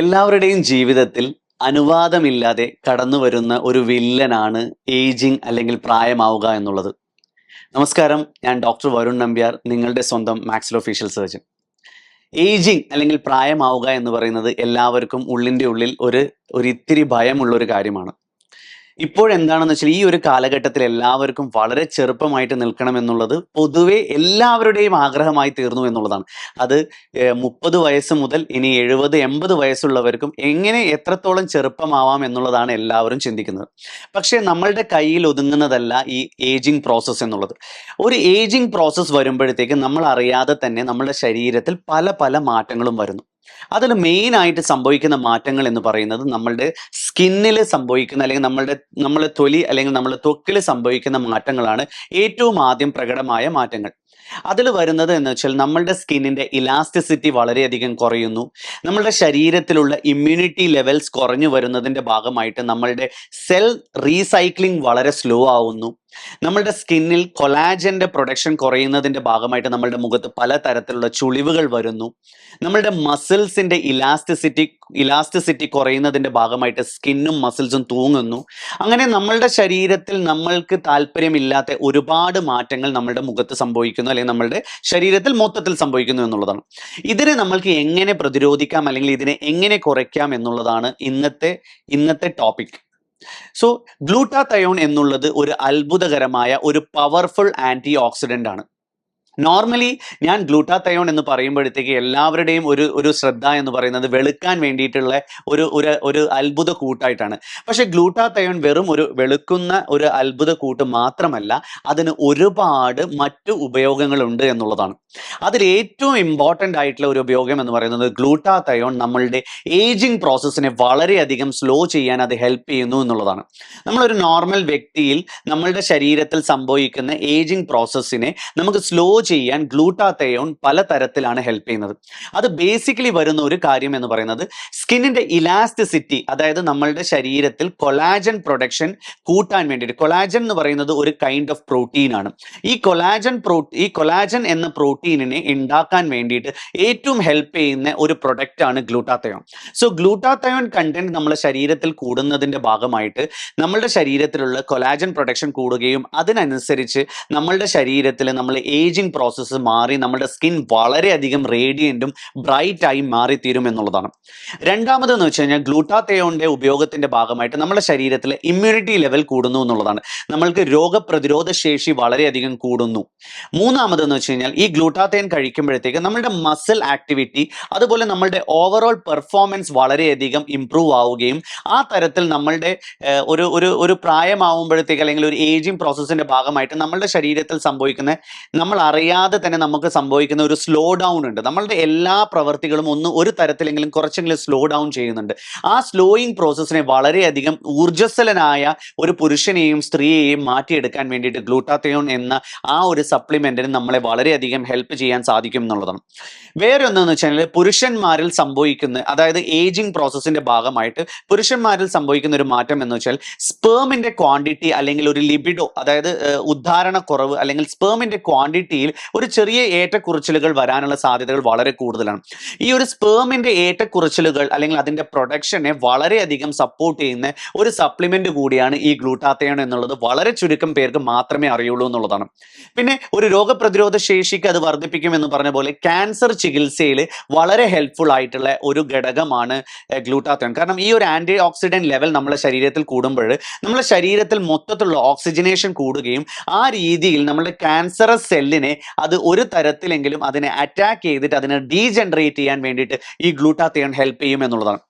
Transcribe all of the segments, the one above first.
എല്ലാവരുടെയും ജീവിതത്തിൽ അനുവാദമില്ലാതെ കടന്നു വരുന്ന ഒരു വില്ലനാണ് ഏജിങ് അല്ലെങ്കിൽ പ്രായമാവുക എന്നുള്ളത്. നമസ്കാരം ഞാൻ ഡോക്ടർ വരുൺ നമ്പ്യാർ നിങ്ങളുടെ സ്വന്തം മാക്സിലോ ഒഫീഷ്യൽ സർജൻ. ഏജിങ് അല്ലെങ്കിൽ പ്രായമാവുക എന്ന് പറയുന്നത് എല്ലാവർക്കും ഉള്ളിന്റെ ഉള്ളിൽ ഒരു ഒരു ഇത്തിരി ഭയമുള്ള ഒരു കാര്യമാണ്. ഇപ്പോഴെന്താണെന്ന് വെച്ചാൽ ഈ ഒരു കാലഘട്ടത്തിൽ എല്ലാവർക്കും വളരെ ചെറുപ്പമായിട്ട് നിൽക്കണം എന്നുള്ളത് പൊതുവെ എല്ലാവരുടെയും ആഗ്രഹമായി തീർന്നു എന്നുള്ളതാണ്. അത് മുപ്പത് വയസ്സ് മുതൽ ഇനി എഴുപത് എൺപത് വയസ്സുള്ളവർക്കും എങ്ങനെ എത്രത്തോളം ചെറുപ്പമാവാം എന്നുള്ളതാണ് എല്ലാവരും ചിന്തിക്കുന്നത്. പക്ഷേ നമ്മളുടെ കയ്യിൽ ഒതുങ്ങുന്നതല്ല ഈ ഏജിങ് പ്രോസസ്സ് എന്നുള്ളത്. ഒരു ഏജിങ് പ്രോസസ്സ് വരുമ്പോഴത്തേക്ക് നമ്മൾ അറിയാതെ തന്നെ നമ്മുടെ ശരീരത്തിൽ പല പല മാറ്റങ്ങളും വരുന്നു. അതിൽ മെയിൻ ആയിട്ട് സംഭവിക്കുന്ന മാറ്റങ്ങൾ എന്ന് പറയുന്നത് നമ്മളുടെ സ്കിന്നിൽ സംഭവിക്കുന്ന അല്ലെങ്കിൽ നമ്മളുടെ നമ്മളെ തൊലി അല്ലെങ്കിൽ നമ്മളെ ത്വക്കിൽ സംഭവിക്കുന്ന മാറ്റങ്ങളാണ് ഏറ്റവും ആദ്യം പ്രകടമായ മാറ്റങ്ങൾ. അതിൽ വരുന്നത് എന്ന് വെച്ചാൽ നമ്മളുടെ സ്കിന്നിന്റെ ഇലാസ്റ്റിസിറ്റി വളരെയധികം കുറയുന്നു. നമ്മളുടെ ശരീരത്തിലുള്ള ഇമ്മ്യൂണിറ്റി ലെവൽസ് കുറഞ്ഞു വരുന്നതിന്റെ ഭാഗമായിട്ട് നമ്മളുടെ സെൽ റീസൈക്ലിംഗ് വളരെ സ്ലോ ആവുന്നു. നമ്മളുടെ സ്കിന്നിൽ കൊലാജന്റെ പ്രൊഡക്ഷൻ കുറയുന്നതിന്റെ ഭാഗമായിട്ട് നമ്മളുടെ മുഖത്ത് പല തരത്തിലുള്ള ചുളിവുകൾ വരുന്നു. നമ്മളുടെ മസിൽസിന്റെ ഇലാസ്റ്റിസിറ്റി ഇലാസ്റ്റിസിറ്റി കുറയുന്നതിന്റെ ഭാഗമായിട്ട് സ്കിന്നും മസിൽസും തൂങ്ങുന്നു. അങ്ങനെ നമ്മളുടെ ശരീരത്തിൽ നമ്മൾക്ക് താല്പര്യമില്ലാത്ത ഒരുപാട് മാറ്റങ്ങൾ നമ്മളുടെ മുഖത്ത് സംഭവിക്കുന്നു അല്ലെങ്കിൽ നമ്മളുടെ ശരീരത്തിൽ മൊത്തത്തിൽ സംഭവിക്കുന്നു എന്നുള്ളതാണ്. ഇതിനെ നമ്മൾക്ക് എങ്ങനെ പ്രതിരോധിക്കാം അല്ലെങ്കിൽ ഇതിനെ എങ്ങനെ കുറയ്ക്കാം എന്നുള്ളതാണ് ഇന്നത്തെ ഇന്നത്തെ ടോപ്പിക് സോ ഗ്ലൂട്ടാതയോൺ എന്നുള്ളത് ഒരു അത്ഭുതകരമായ ഒരു പവർഫുൾ ആന്റി ഓക്സിഡന്റ് ആണ്. നോർമലി ഞാൻ ഗ്ലൂട്ടാത്തയോൺ എന്ന് പറയുമ്പോഴത്തേക്ക് എല്ലാവരുടെയും ഒരു ഒരു ശ്രദ്ധ എന്ന് പറയുന്നത് വെളുക്കാൻ വേണ്ടിയിട്ടുള്ള ഒരു ഒരു ഒരു അത്ഭുത കൂട്ടായിട്ടാണ്. പക്ഷെ ഗ്ലൂട്ടാത്തയോൺ വെറും ഒരു വെളുക്കുന്ന ഒരു അത്ഭുത കൂട്ട് മാത്രമല്ല അതിന് ഒരുപാട് മറ്റു ഉപയോഗങ്ങളുണ്ട് എന്നുള്ളതാണ്. അതിൽ ഏറ്റവും ഇമ്പോർട്ടന്റ് ആയിട്ടുള്ള ഒരു ഉപയോഗം എന്ന് പറയുന്നത് ഗ്ലൂട്ടാത്തയോൺ നമ്മളുടെ ഏജിങ് പ്രോസസ്സിനെ വളരെയധികം സ്ലോ ചെയ്യാൻ അത് ഹെൽപ്പ് ചെയ്യുന്നു എന്നുള്ളതാണ്. നമ്മളൊരു നോർമൽ വ്യക്തിയിൽ നമ്മളുടെ ശരീരത്തിൽ സംഭവിക്കുന്ന ഏജിങ് പ്രോസസ്സിനെ നമുക്ക് സ്ലോ ചെയ്യാൻ ഗ്ലൂട്ടാത്തയോൺ പലതരത്തിലാണ് ഹെൽപ്പ് ചെയ്യുന്നത്. അത് ബേസിക്കലി വരുന്ന ഒരു കാര്യം എന്ന് പറയുന്നത് സ്കിന്നിന്റെ ഇലാസ്റ്റിസിറ്റി അതായത് നമ്മളുടെ ശരീരത്തിൽ കൊലാജൻ പ്രൊഡക്ഷൻ കൂട്ടാൻ വേണ്ടിയിട്ട്. കൊലാജൻ എന്ന് പറയുന്നത് ഒരു കൈൻഡ് ഓഫ് പ്രോട്ടീൻ ആണ്. ഈ കൊലാജൻ പ്രോ ഈ കൊലാജൻ എന്ന പ്രോട്ടീനിനെ ഉണ്ടാക്കാൻ വേണ്ടിയിട്ട് ഏറ്റവും ഹെൽപ്പ് ചെയ്യുന്ന ഒരു പ്രൊഡക്റ്റ് ആണ് ഗ്ലൂട്ടാത്തയോൺ സോ ഗ്ലൂട്ടാത്തയോൺ കണ്ടന്റ് നമ്മുടെ ശരീരത്തിൽ കൂടുന്നതിന്റെ ഭാഗമായിട്ട് നമ്മളുടെ ശരീരത്തിലുള്ള കൊലാജൻ പ്രൊഡക്ഷൻ കൂടുകയും അതിനനുസരിച്ച് നമ്മളുടെ ശരീരത്തിൽ നമ്മൾ ഏജിങ് പ്രോസസ്സ് മാറി നമ്മുടെ സ്കിൻ വളരെയധികം റേഡിയന്റും ബ്രൈറ്റായി മാറിത്തീരും എന്നുള്ളതാണ്. രണ്ടാമതെന്ന് വെച്ച് കഴിഞ്ഞാൽ ഗ്ലൂട്ടാത്തയോണിന്റെ ഉപയോഗത്തിന്റെ ഭാഗമായിട്ട് നമ്മുടെ ശരീരത്തിലെ ഇമ്മ്യൂണിറ്റി ലെവൽ കൂടുന്നു എന്നുള്ളതാണ്. നമ്മൾക്ക് രോഗപ്രതിരോധ ശേഷി വളരെയധികം കൂടുന്നു. മൂന്നാമതെന്ന് വെച്ച് കഴിഞ്ഞാൽ ഈ ഗ്ലൂട്ടാത്തയൻ കഴിക്കുമ്പോഴത്തേക്ക് നമ്മുടെ മസിൽ ആക്ടിവിറ്റി അതുപോലെ നമ്മളുടെ ഓവറോൾ പെർഫോമൻസ് വളരെയധികം ഇമ്പ്രൂവ് ആവുകയും ആ തരത്തിൽ നമ്മളുടെ ഒരു ഒരു ഒരു പ്രായമാവുമ്പോഴത്തേക്ക് അല്ലെങ്കിൽ ഒരു ഏജിങ് പ്രോസസ്സിന്റെ ഭാഗമായിട്ട് നമ്മളുടെ ശരീരത്തിൽ സംഭവിക്കുന്ന നമ്മൾ അറിയാതെ തന്നെ നമുക്ക് സംഭവിക്കുന്ന ഒരു സ്ലോ ഡൗൺ ഉണ്ട്. നമ്മളുടെ എല്ലാ പ്രവർത്തികളും ഒന്ന് ഒരു തരത്തിലെങ്കിലും കുറച്ചെങ്കിലും സ്ലോ ഡൗൺ ചെയ്യുന്നുണ്ട്. ആ സ്ലോയിങ് പ്രോസസ്സിനെ വളരെയധികം ഊർജസ്വലനായ ഒരു പുരുഷനെയും സ്ത്രീയെയും മാറ്റിയെടുക്കാൻ വേണ്ടിയിട്ട് ഗ്ലൂട്ടാത്തയോൺ എന്ന ആ ഒരു സപ്ലിമെന്റിന് നമ്മളെ വളരെയധികം ഹെൽപ്പ് ചെയ്യാൻ സാധിക്കും എന്നുള്ളതാണ്. വേറെ ഒന്നെന്ന് വെച്ചാൽ പുരുഷന്മാരിൽ സംഭവിക്കുന്ന അതായത് ഏജിങ് പ്രോസസ്സിന്റെ ഭാഗമായിട്ട് പുരുഷന്മാരിൽ സംഭവിക്കുന്ന ഒരു മാറ്റം എന്ന് വെച്ചാൽ സ്പേമിന്റെ ക്വാണ്ടിറ്റി അല്ലെങ്കിൽ ഒരു ലിബിഡോ അതായത് ഉദ്ധാരണ ഉദ്ധാരണക്കുറവ് അല്ലെങ്കിൽ സ്പേമിന്റെ ക്വാണ്ടിറ്റിയിൽ ഒരു ചെറിയ ഏറ്റക്കുറച്ചിലുകൾ വരാനുള്ള സാധ്യതകൾ വളരെ കൂടുതലാണ്. ഈ ഒരു സ്പേമിന്റെ ഏറ്റക്കുറച്ചിലുകൾ അല്ലെങ്കിൽ അതിന്റെ പ്രൊഡക്ഷനെ വളരെയധികം സപ്പോർട്ട് ചെയ്യുന്ന ഒരു സപ്ലിമെന്റ് കൂടിയാണ് ഈ ഗ്ലൂട്ടാത്തയോൺ എന്നുള്ളത്. വളരെ ചുരുക്കം പേർക്ക് മാത്രമേ അറിയുള്ളൂ എന്നുള്ളതാണ്. പിന്നെ ഒരു രോഗപ്രതിരോധ ശേഷിക്ക് അത് വർദ്ധിപ്പിക്കും എന്ന് പറഞ്ഞ പോലെ ക്യാൻസർ ചികിത്സയിൽ വളരെ ഹെൽപ്ഫുൾ ആയിട്ടുള്ള ഒരു ഘടകമാണ് ഗ്ലൂട്ടാത്തയോൺ കാരണം ഈ ഒരു ആന്റി ഓക്സിഡന്റ് ലെവൽ നമ്മുടെ ശരീരത്തിൽ കൂടുമ്പോൾ നമ്മുടെ ശരീരത്തിൽ മൊത്തത്തിലുള്ള ഓക്സിജനേഷൻ കൂടുകയും ആ രീതിയിൽ നമ്മുടെ ക്യാൻസറസ് സെല്ലിനെ അത് ഒരു തരത്തിലെങ്കിലും അതിനെ അറ്റാക്ക് ചെയ്തിട്ട് അതിനെ ഡീജനറേറ്റ് ചെയ്യാൻ വേണ്ടിയിട്ട് ഈ ഗ്ലൂട്ടാത്തയോൺ ഹെൽപ്പ് ചെയ്യും എന്നുള്ളതാണ്.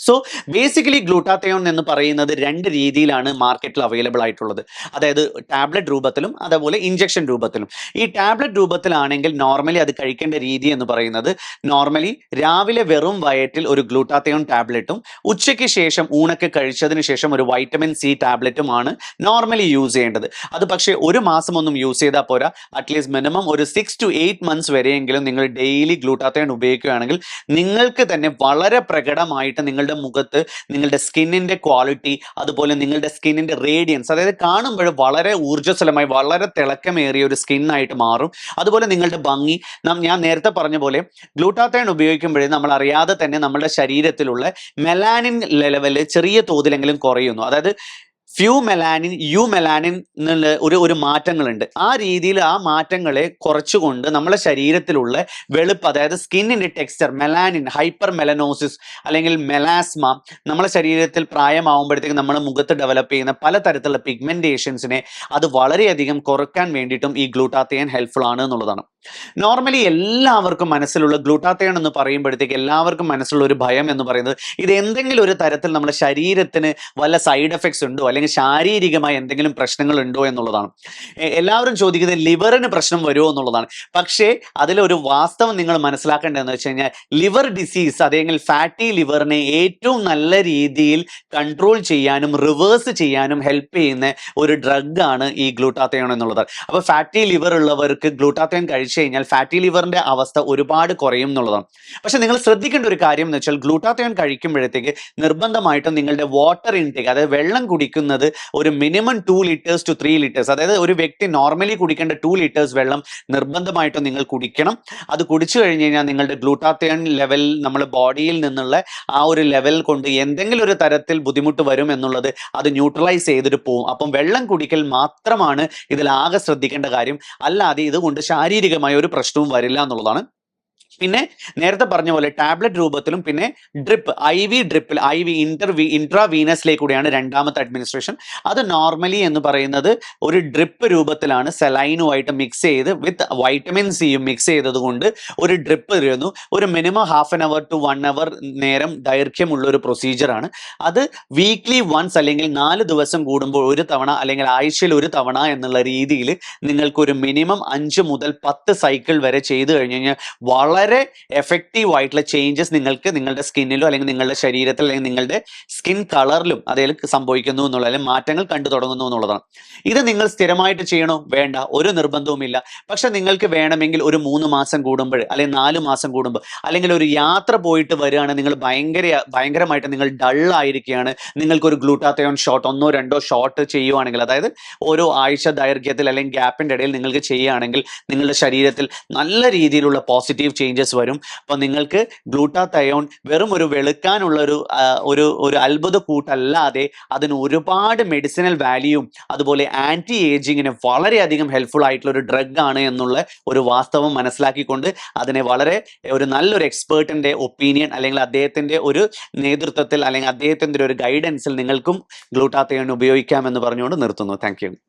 സോ ബേസിക്കലി ഗ്ലൂട്ടാത്തയോൺ എന്ന് പറയുന്നത് രണ്ട് രീതിയിലാണ് മാർക്കറ്റിൽ അവൈലബിൾ ആയിട്ടുള്ളത്. അതായത് ടാബ്ലറ്റ് രൂപത്തിലും അതേപോലെ ഇഞ്ചക്ഷൻ രൂപത്തിലും. ഈ ടാബ്ലറ്റ് രൂപത്തിലാണെങ്കിൽ നോർമലി അത് കഴിക്കേണ്ട രീതി എന്ന് പറയുന്നത് നോർമലി രാവിലെ വെറും വയറ്റിൽ ഒരു ഗ്ലൂട്ടാത്തയോൺ ടാബ്ലറ്റും ഉച്ചയ്ക്ക് ശേഷം ഊണൊക്കെ കഴിച്ചതിന് ശേഷം ഒരു വൈറ്റമിൻ സി ടാബ്ലറ്റുമാണ് നോർമലി യൂസ് ചെയ്യേണ്ടത്. അത് പക്ഷേ ഒരു മാസം ഒന്നും യൂസ് ചെയ്താൽ പോരാ അറ്റ്ലീസ്റ്റ് മിനിമം ഒരു സിക്സ് ടു എയ്റ്റ് മന്ത്സ് വരെയെങ്കിലും നിങ്ങൾ ഡെയിലി ഗ്ലൂട്ടാത്തയോൺ ഉപയോഗിക്കുകയാണെങ്കിൽ നിങ്ങൾക്ക് തന്നെ വളരെ പ്രകടമായിട്ട് നിങ്ങൾ നിങ്ങളുടെ മുഖത്ത് നിങ്ങളുടെ സ്കിന്നിന്റെ ക്വാളിറ്റി അതുപോലെ നിങ്ങളുടെ സ്കിന്നിന്റെ റേഡിയൻസ് അതായത് കാണുമ്പോൾ വളരെ ഊർജസ്വലമായി വളരെ തിളക്കമേറിയ ഒരു സ്കിന്നായിട്ട് മാറും. അതുപോലെ നിങ്ങളുടെ ഭംഗി ഞാൻ നേരത്തെ പറഞ്ഞ പോലെ ഗ്ലൂട്ടാത്തേൺ ഉപയോഗിക്കുമ്പോഴേ നമ്മൾ അറിയാതെ തന്നെ നമ്മുടെ ശരീരത്തിലുള്ള മെലാനിൻ ലെവൽ ചെറിയ തോതിലെങ്കിലും കുറയുന്നു. അതായത് ഫ്യൂ മെലാനിൻ യു മെലാനിൻ എന്നുള്ള ഒരു ഒരു മാറ്റങ്ങളുണ്ട്. ആ രീതിയിൽ ആ മാറ്റങ്ങളെ കുറച്ചുകൊണ്ട് നമ്മളെ ശരീരത്തിലുള്ള വെളുപ്പ് അതായത് സ്കിന്നിന്റെ ടെക്സ്ചർ മെലാനിൻ ഹൈപ്പർ മെലനോസിസ് അല്ലെങ്കിൽ മെലാസ്മ നമ്മളെ ശരീരത്തിൽ പ്രായമാവുമ്പോഴത്തേക്ക് നമ്മുടെ മുഖത്ത് ഡെവലപ്പ് ചെയ്യുന്ന പലതരത്തിലുള്ള പിഗ്മെന്റേഷൻസിനെ അത് വളരെയധികം കുറയ്ക്കാൻ വേണ്ടിയിട്ടും ഈ ഗ്ലൂട്ടാത്തയൻ ഹെൽപ്ഫുൾ ആണ് എന്നുള്ളതാണ്. നോർമലി എല്ലാവർക്കും മനസ്സിലുള്ള ഗ്ലൂട്ടാത്തയൺ എന്ന് പറയുമ്പോഴത്തേക്ക് എല്ലാവർക്കും മനസ്സിലുള്ള ഒരു ഭയം എന്ന് പറയുന്നത് ഇത് എന്തെങ്കിലും ഒരു തരത്തിൽ നമ്മുടെ ശരീരത്തിന് വല്ല സൈഡ് എഫക്ട്സ് ഉണ്ടോ? അല്ലെങ്കിൽ ശാരീരികമായി എന്തെങ്കിലും പ്രശ്നങ്ങൾ ഉണ്ടോ എന്നുള്ളതാണ് എല്ലാവരും ചോദിക്കുന്നത് ലിവറിന് പ്രശ്നം വരുമോ എന്നുള്ളതാണ്. പക്ഷേ അതിലൊരു വാസ്തവം നിങ്ങൾ മനസ്സിലാക്കേണ്ടതെന്ന് വെച്ച് കഴിഞ്ഞാൽ ലിവർ ഡിസീസ് അല്ലെങ്കിൽ ഫാറ്റി ലിവറിനെ ഏറ്റവും നല്ല രീതിയിൽ കൺട്രോൾ ചെയ്യാനും റിവേഴ്സ് ചെയ്യാനും ഹെൽപ്പ് ചെയ്യുന്ന ഒരു ഡ്രഗാണ് ഈ ഗ്ലൂട്ടാത്തയോൺ എന്നുള്ളത്. അപ്പോൾ ഫാറ്റി ലിവർ ഉള്ളവർക്ക് ഗ്ലൂട്ടാത്തയോൺ കഴിച്ചു കഴിഞ്ഞാൽ ഫാറ്റി ലിവറിന്റെ അവസ്ഥ ഒരുപാട് കുറയും എന്നുള്ളതാണ്. പക്ഷെ നിങ്ങൾ ശ്രദ്ധിക്കേണ്ട ഒരു കാര്യം എന്ന് വെച്ചാൽ ഗ്ലൂട്ടാത്തയോൺ കഴിക്കുമ്പോഴത്തേക്ക് നിർബന്ധമായിട്ടും നിങ്ങളുടെ വാട്ടർ ഇൻടേക്ക് അതായത് വെള്ളം കുടിക്കുന്നത് ഒരു minimum two litres two three litres അതായത് ഒരു വ്യക്തി നോർമലി കുടിക്കേണ്ട ടു ലിറ്റേഴ്സ് വെള്ളം നിർബന്ധമായിട്ടും നിങ്ങൾ കുടിക്കണം. അത് കുടിച്ചു കഴിഞ്ഞ് കഴിഞ്ഞാൽ നിങ്ങളുടെ ഗ്ലൂട്ടാത്തേൺ ലെവൽ നമ്മുടെ ബോഡിയിൽ നിന്നുള്ള ആ ഒരു ലെവൽ കൊണ്ട് എന്തെങ്കിലും ഒരു തരത്തിൽ ബുദ്ധിമുട്ട് വരും എന്നുള്ളത് അത് ന്യൂട്രലൈസ് ചെയ്തിട്ട് പോകും അപ്പം വെള്ളം കുടിക്കൽ മാത്രമാണ് ഇതിൽ ആകെ ശ്രദ്ധിക്കേണ്ട കാര്യം. അല്ലാതെ ഇതുകൊണ്ട് ശാരീരികമായ ഒരു പ്രശ്നവും വരില്ല എന്നുള്ളതാണ് പിന്നെ നേരത്തെ പറഞ്ഞ പോലെ ടാബ്ലറ്റ് രൂപത്തിലും പിന്നെ ഡ്രിപ്പ് ഐ വി ഡ്രിപ്പിൽ ഐ വി ഇന്റർ വി ഇൻട്രാവീനസിലേക്കൂടെയാണ് രണ്ടാമത്തെ അഡ്മിനിസ്ട്രേഷൻ അത് നോർമലി എന്ന് പറയുന്നത് ഒരു ഡ്രിപ്പ് രൂപത്തിലാണ് സെലൈനുമായിട്ട് മിക്സ് ചെയ്ത് വിത്ത് വൈറ്റമിൻ സിയും മിക്സ് ചെയ്തതുകൊണ്ട് ഒരു ഡ്രിപ്പ് തരുന്നു ഒരു minimum half an hour to one hour നേരം ദൈർഘ്യമുള്ള ഒരു പ്രൊസീജിയറാണ് അത് വീക്ക്ലി വൺസ് അല്ലെങ്കിൽ നാല് ദിവസം കൂടുമ്പോൾ ഒരു തവണ അല്ലെങ്കിൽ ആഴ്ചയിൽ ഒരു തവണ എന്നുള്ള രീതിയിൽ നിങ്ങൾക്ക് ഒരു മിനിമം അഞ്ച് മുതൽ പത്ത് സൈക്കിൾ വരെ ചെയ്തു കഴിഞ്ഞ് കഴിഞ്ഞാൽ വളരെ എഫക്റ്റീവ് ആയിട്ടുള്ള ചേഞ്ചസ് നിങ്ങൾക്ക് നിങ്ങളുടെ സ്കിന്നിലോ അല്ലെങ്കിൽ നിങ്ങളുടെ ശരീരത്തിൽ അല്ലെങ്കിൽ നിങ്ങളുടെ സ്കിൻ കളറിലും അതിൽ സംഭവിക്കുന്നു എന്നുള്ള അല്ലെങ്കിൽ മാറ്റങ്ങൾ കണ്ടു തുടങ്ങുന്നു എന്നുള്ളതാണ്. ഇത് നിങ്ങൾ സ്ഥിരമായിട്ട് ചെയ്യണോ? വേണ്ട. ഒരു നിർബന്ധവുമില്ല. പക്ഷെ നിങ്ങൾക്ക് വേണമെങ്കിൽ ഒരു മൂന്ന് മാസം കൂടുമ്പോൾ അല്ലെങ്കിൽ നാല് മാസം കൂടുമ്പോൾ അല്ലെങ്കിൽ ഒരു യാത്ര പോയിട്ട് വരികയാണെങ്കിൽ നിങ്ങൾ ഭയങ്കര ഭയങ്കരമായിട്ട് നിങ്ങൾ ഡൾ ആയിരിക്കുകയാണ്. നിങ്ങൾക്ക് ഒരു ഗ്ലൂട്ടാത്തയോൺ ഷോട്ട് ഒന്നോ രണ്ടോ ഷോട്ട് ചെയ്യുവാണെങ്കിൽ അതായത് ഓരോ ആഴ്ച ദൈർഘ്യത്തിൽ അല്ലെങ്കിൽ ഗ്യാപ്പിന്റെ ഇടയിൽ നിങ്ങൾക്ക് ചെയ്യുകയാണെങ്കിൽ നിങ്ങളുടെ ശരീരത്തിൽ നല്ല രീതിയിലുള്ള പോസിറ്റീവ് ചേഞ്ചസ് വരും. അപ്പോൾ നിങ്ങൾക്ക് ഗ്ലൂട്ടാത്തയോൺ വെറും ഒരു വെളുക്കാനുള്ള ഒരു ഒരു ഒരു അത്ഭുത കൂട്ടല്ലാതെ അതിന് ഒരുപാട് മെഡിസിനൽ വാല്യൂവും അതുപോലെ ആന്റി ഏജിങ്ങിന് വളരെയധികം ഹെൽപ്ഫുൾ ആയിട്ടുള്ള ഒരു ഡ്രഗ് ആണ് എന്നുള്ള ഒരു വാസ്തവം മനസ്സിലാക്കിക്കൊണ്ട് അതിനെ വളരെ ഒരു നല്ലൊരു എക്സ്പേർട്ടിന്റെ ഒപ്പീനിയൻ അല്ലെങ്കിൽ അദ്ദേഹത്തിന്റെ ഒരു നേതൃത്വത്തിൽ അല്ലെങ്കിൽ അദ്ദേഹത്തിന്റെ ഒരു ഗൈഡൻസിൽ നിങ്ങൾക്കും ഗ്ലൂട്ടാത്തയോൺ ഉപയോഗിക്കാമെന്ന് പറഞ്ഞുകൊണ്ട് നിർത്തുന്നു. താങ്ക്